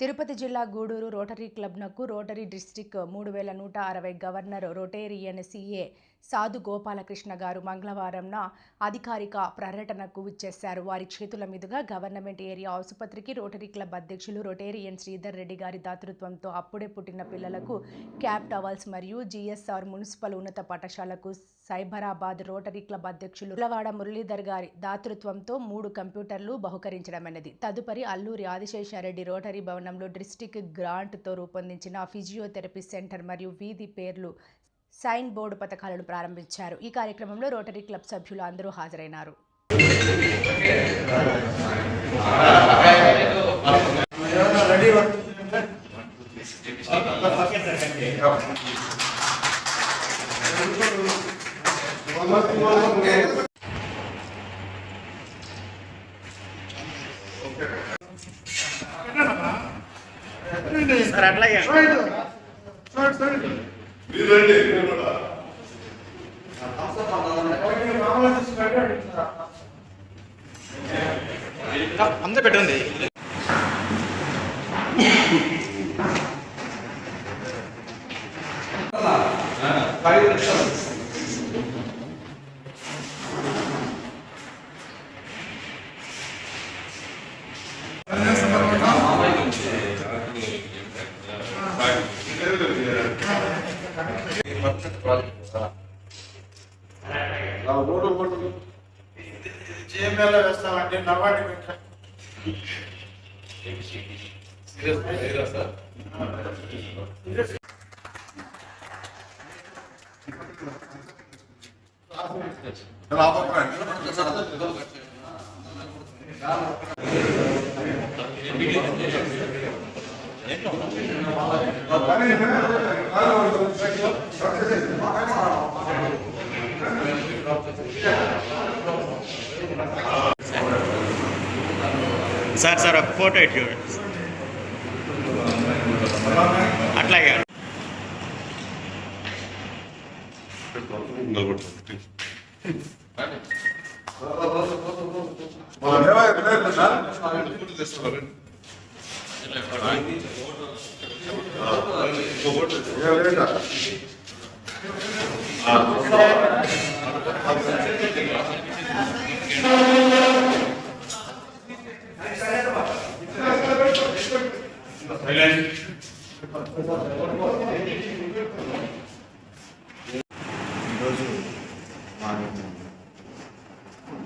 తిరుపతి జిల్లా గూడూరు రోటరీ క్లబ్నకు rotary district మూడు వేల నూట అరవై గవర్నర్ రొటేరియన్ సిఏ సాధు గోపాలకృష్ణ గారు మంగళవారంన అధికారిక పర్యటనకు విచ్చేశారు. వారి చేతుల మీదుగా గవర్నమెంట్ ఏరియా ఆసుపత్రికి రోటరీ క్లబ్ అధ్యక్షులు రొటేరియన్ శ్రీధర్ రెడ్డి గారి దాతృత్వంతో అప్పుడే పుట్టిన పిల్లలకు క్యాప్ టవల్స్ మరియు జిఎస్ఆర్ మున్సిపల్ ఉన్నత పాఠశాలకు సైబరాబాద్ రోటరీ క్లబ్ అధ్యక్షులు ఉలవాడ మురళీధర్ గారి దాతృత్వంతో మూడు కంప్యూటర్లు బహుకరించడమైనది. తదుపరి అల్లూరి ఆదిశేషారెడ్డి రోటరీ భవనంలో డిస్టిక్ గ్రాంట్తో రూపొందించిన ఫిజియోథెరపీ సెంటర్ మరియు వీధి పేర్లు సైన్ బోర్డు పథకాలను ప్రారంభించారు. ఈ కార్యక్రమంలో రోటరీ క్లబ్ సభ్యులు అందరూ హాజరైనారు. రెడీ సార్ అట్లా అంతా పెట్టండి జిఎంఎల్ వేస్తామంటే నవ్వండి కొంచెం సార్ సార్ ఒక ఫోటో ఇటు చూడండి. అట్లాగే. ఈరోజు మా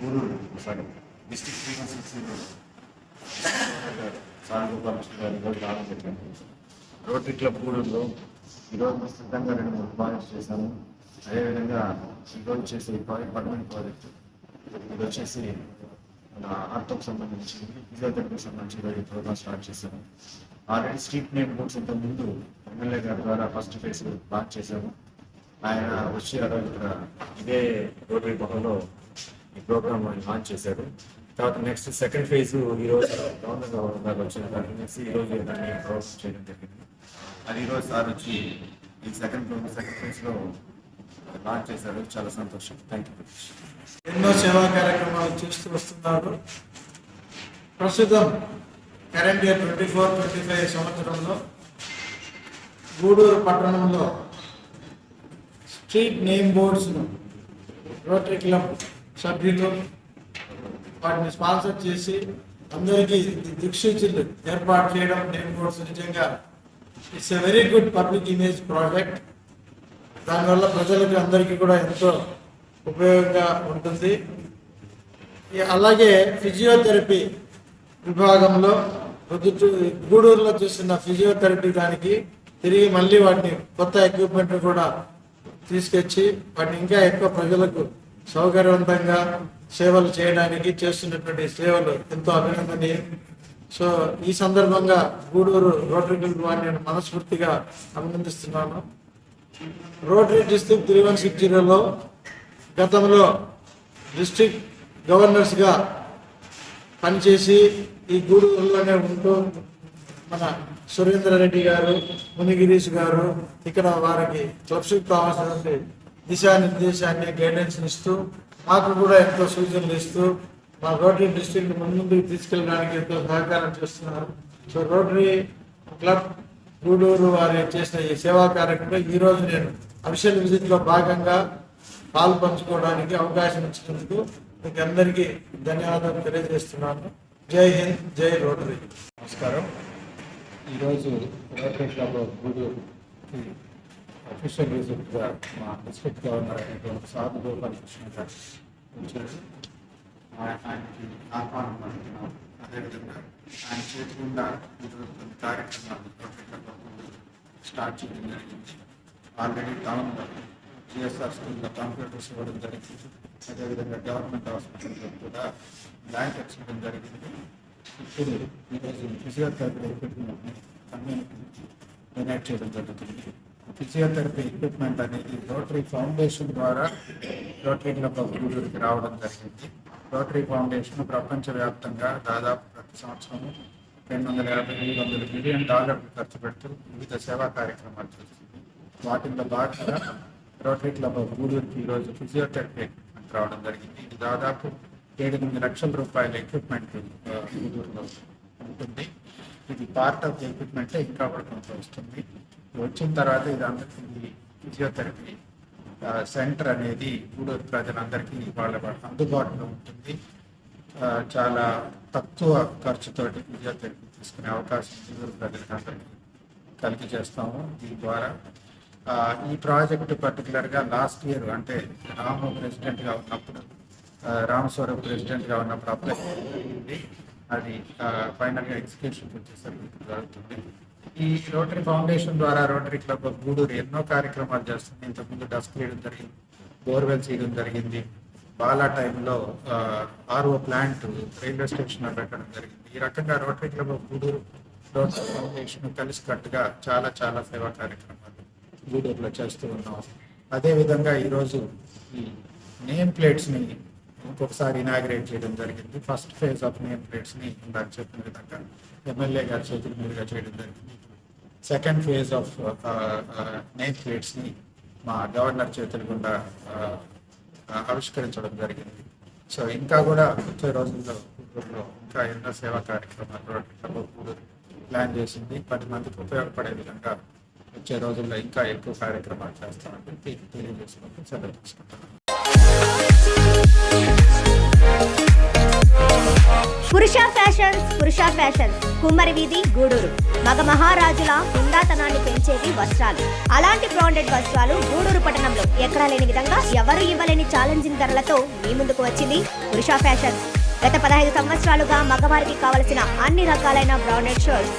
గురుడు sorry district three one six sir గారు ఈరోజు రావడం జరిగింది. రోటరీ క్లబ్ గూడూరులో ఈరోజు సిద్ధంగా రెండు మూడు ప్రాజెక్ట్స్ చేశాము. అదేవిధంగా ఈరోజు చేసే ఈ ప్రాజెక్ట్ పర్మనెంట్ ప్రాజెక్ట్ ఇది వచ్చేసి మన ఆర్తోకి సంబంధించి ఫిజియోథెరపీకి సంబంధించి ఈరోజు ప్రోగ్రామ్ స్టార్ట్ చేశాము. ఆల్రెడీ స్ట్రీట్ నేమ్ బోర్డ్స్ ఇంతకు ముందు ఎమ్మెల్యే గారి ద్వారా ఫస్ట్ ఫేజ్ లాంచ్ చేశాము. ఆయన వచ్చి ఇక్కడ ఇదే రోటరీ భవన్లో ఈ ప్రోగ్రామ్ లాంచ్ చేశాడు. తర్వాత నెక్స్ట్ సెకండ్ ఫేజ్ ఈ రోజు గవర్నర్ గారు వచ్చిన దాన్ని ఈ రోజు దాన్ని ప్రాసెస్ చేయడం జరిగింది. అది ఈరోజు సార్ వచ్చి ఈ సెకండ్ సెకండ్ ఫేజ్లో లాంచ్ చేశారు. చాలా సంతోషం. థ్యాంక్ యూ ఎన్నో సేవా కార్యక్రమాలు చేస్తూ వస్తున్నారు. ప్రస్తుతం current year twenty four twenty five సంవత్సరంలో గూడూరు పట్టణంలో స్ట్రీట్ నేమ్ బోర్డ్స్ను రోటరీ క్లబ్ సభ్యులు వాటిని స్పాన్సర్ చేసి అందరికీ దిక్సూచిలు ఏర్పాటు చేయడం నేమ్ బోర్డ్స్ నిజంగా it's a very good public image project. దానివల్ల ప్రజలకు అందరికీ కూడా ఎంతో ఉపయోగంగా ఉంటుంది. అలాగే ఫిజియోథెరపీ విభాగంలో పొద్దుటూ గూడూరులో చూసిన ఫిజియోథెరపీ దానికి తిరిగి మళ్ళీ వాటిని కొత్త ఎక్విప్మెంట్ కూడా తీసుకొచ్చి వాటిని ఇంకా ఎక్కువ ప్రజలకు సౌకర్యవంతంగా సేవలు చేయడానికి చేస్తున్నటువంటి సేవలు ఎంతో అభినందనీయం. సో ఈ సందర్భంగా గూడూరు రోటరీ క్లబ్ వారిని నేను మనస్ఫూర్తిగా అభినందిస్తున్నాను. Rotary district three one six జీరోలో గతంలో డిస్ట్రిక్ట్ గవర్నర్స్గా పనిచేసి ఈ గూడూరులోనే ఉంటూ మన సురేంద్ర రెడ్డి గారు మునిగిరీష్ గారు ఇక్కడ వారికి క్లబ్స్ కావాల్సినటువంటి దిశానిర్దేశాన్ని గైడెన్స్ ఇస్తూ మాకు కూడా ఎంతో సూచనలు ఇస్తూ మా రోటరీ డిస్ట్రిక్ట్ ముందుకు తీసుకెళ్ళడానికి ఎంతో సహకారం చేస్తున్నారు. సో రోటరీ క్లబ్ గూడూరు వారు చేసిన ఈ సేవా కార్యక్రమంలో ఈ రోజు నేను అఫిషియల్ విజిట్లో భాగంగా పాలు పంచుకోవడానికి అవకాశం ఇచ్చినందుకు మీకు అందరికీ ధన్యవాదాలు తెలియజేస్తున్నాను. జై హింద్ జై రోటరీ. నమస్కారం. ఈరోజు రోటరీ క్లబ్ గూడూరు అఫీషియల్ విజిట్గా మా డిస్ట్రిక్ట్ గవర్నర్ అయినటువంటి సాధు గోపాల్ కృష్ణ గారు వచ్చారు. ఆయనకి ఆహ్వానం అంటున్నాం అదేవిధంగా ఆయన చేతి గుండా ఈరోజు కొన్ని కార్యక్రమాలు రోటరీ క్లబ్ స్టార్ట్ చేయడం జరిగింది. ఆల్రెడీ టౌన్లో జిఎస్ఆర్ స్కూల్లో కంప్యూటర్స్ ఇవ్వడం జరిగింది. అదేవిధంగా గవర్నమెంట్ హాస్పిటల్లో కూడా బ్లాంకెట్స్ ఇవ్వడం జరిగింది. ఇప్పుడు ఈరోజు ఫిజియోథెరపీ ఎక్విప్మెంట్ని కమ్యూనిటీకి డొనేట్ చేయడం జరుగుతుంది. ఫిజియోథెరపీ ఎక్విప్మెంట్ అనేది రోటరీ ఫౌండేషన్ ద్వారా రోటరీ క్లబ్ ఆఫ్ గూడూరుకి రావడం జరిగింది. రోటరీ ఫౌండేషన్ ప్రపంచవ్యాప్తంగా దాదాపు ప్రతి సంవత్సరం రెండు వందల యాభై మూడు వందల మిలియన్ డాలర్లు ఖర్చు పెడుతూ వివిధ సేవా కార్యక్రమాలు చేస్తుంది. వాటిల్లో భాగంగా రోటరీ క్లబ్ ఆఫ్ గూడూరుకి ఈరోజు ఫిజియోథెరపీ రావడం జరిగింది. ఇది దాదాపు ఏడెనిమిది లక్షల రూపాయల ఎక్విప్మెంట్ గూడూరులో ఉంటుంది. ఇది పార్ట్ ఆఫ్ ది ఎక్విప్మెంట్ ఇంకా కూడా కొంత వస్తుంది వచ్చిన తర్వాత ఇది అందరికీ ఫిజియోథెరపీ సెంటర్ అనేది గూడూరు ప్రజలందరికీ వాళ్ళ అందుబాటులో ఉంటుంది. చాలా తక్కువ ఖర్చుతోటి ఫిజియోథెరపీ తీసుకునే అవకాశం గూడూరు ప్రజలకు అందరికీ కలిగి చేస్తాము. దీని ద్వారా ఈ ప్రాజెక్ట్ పర్టికులర్గా లాస్ట్ ఇయర్ అంటే రాము ప్రెసిడెంట్గా ఉన్నప్పుడు ఆ, రామస్వరూప్ ప్రెసిడెంట్గా ఉన్నప్పుడు అప్లై జరిగింది. అది ఫైనల్గా ఎగ్జిక్యూషన్ వచ్చేసరికి జరుగుతుంది. ఈ రోటరీ ఫౌండేషన్ ద్వారా రోటరీ క్లబ్ గూడూరు ఎన్నో కార్యక్రమాలు చేస్తుంది. ఇంతకుముందు డస్ట్ వేయడం జరిగింది బోర్వెల్స్ వేయడం జరిగింది. బాలా టైంలో ఆర్ఓ ప్లాంట్ రైల్వే స్టేషన్ పెట్టడం జరిగింది. ఈ రకంగా rotary club Gudur rotary foundation కలిసి కట్టుగా చాలా చాలా సేవా కార్యక్రమాలు వీడియోలో చేస్తూ ఉన్నాం. అదేవిధంగా ఈరోజు ఈ నేమ్ ప్లేట్స్ని ఇంకొకసారి ఇనాగ్రేట్ చేయడం జరిగింది. ఫస్ట్ ఫేజ్ ఆఫ్ నేమ్ ప్లేట్స్ని ఇందాక చెప్పిన విధంగా ఎమ్మెల్యే గారి చేతుల మీదుగా చేయడం జరిగింది. సెకండ్ ఫేజ్ ఆఫ్ నేమ్ ప్లేట్స్ని మా గవర్నర్ చేతుల గుండా ఆవిష్కరించడం జరిగింది. సో ఇంకా కూడా వచ్చే రోజుల్లో ఇంకా ఎన్నో సేవా కార్యక్రమాలు ప్లాన్ చేసింది. పది మందికి ఉపయోగపడే విధంగా వచ్చే రోజుల్లో ఇంకా ఎక్కువ కార్యక్రమాలు చేస్తామని తెలియజేసుకుంటూ సెలవు పురుష ఫ్యాషన్స్ పురుష ఫ్యాషన్స్. కుమ్మరి వీధి గూడూరు. మగ మహారాజుల హుందాతనాన్ని పెంచేవి వస్త్రాలు. అలాంటి బ్రాండెడ్ వస్త్రాలు గూడూరు పట్టణంలో ఎక్కడా లేని విధంగా ఎవరు ఇవ్వలేని ఛాలెంజింగ్ ధరలతో మీ ముందుకు వచ్చింది పురుష ఫ్యాషన్స్. గత పదహైదు సంవత్సరాలుగా మగవారికి కావలసిన అన్ని రకాలైన branded shirts